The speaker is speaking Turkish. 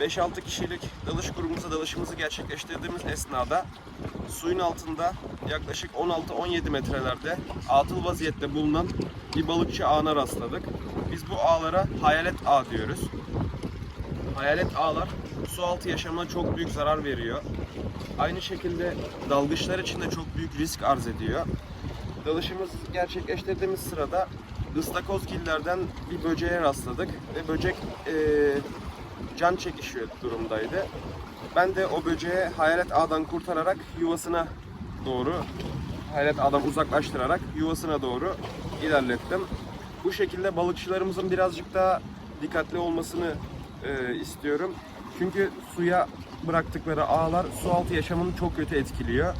5-6 kişilik dalış grubumuza dalışımızı gerçekleştirdiğimiz esnada suyun altında yaklaşık 16-17 metrelerde atıl vaziyette bulunan bir balıkçı ağına rastladık. Biz bu ağlara hayalet ağ diyoruz. Hayalet ağlar su altı yaşamına çok büyük zarar veriyor. Aynı şekilde dalgıçlar için de çok büyük risk arz ediyor. Dalışımız gerçekleştirdiğimiz sırada ıstakozgillerden bir böceğe rastladık ve böcek eee, can çekişiyor durumdaydı. Ben de o böceği hayalet ağdan kurtararak yuvasına doğru, hayalet ağdan uzaklaştırarak yuvasına doğru ilerlettim. Bu şekilde balıkçılarımızın birazcık daha dikkatli olmasını eee, istiyorum. Çünkü suya bıraktıkları ağlar su altı yaşamını çok kötü etkiliyor.